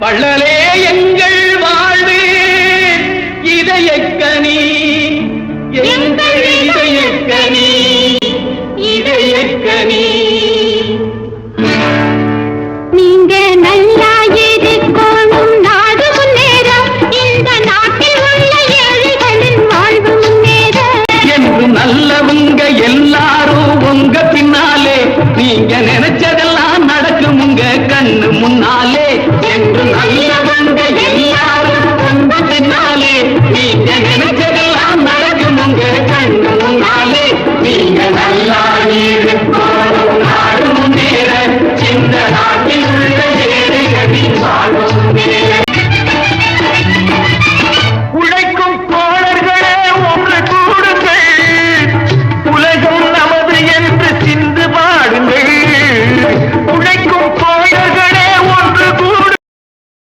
வள்ளலே எங்கள் வாழ்வு இதயக்கனி எங்கள் இதயக்கனி இதயக்கனி நீங்க நல்லா இருக்கணும் நாடு முன்னேற இந்த நாட்டில் உள்ள ஏழைகளின் வாழ்வு முன்னேற. என்று எல்லாரும் உங்க பின்னாலே நீங்க நினைச்ச எங்கள் கண்ணு நாளே நீங்கள் நல்லா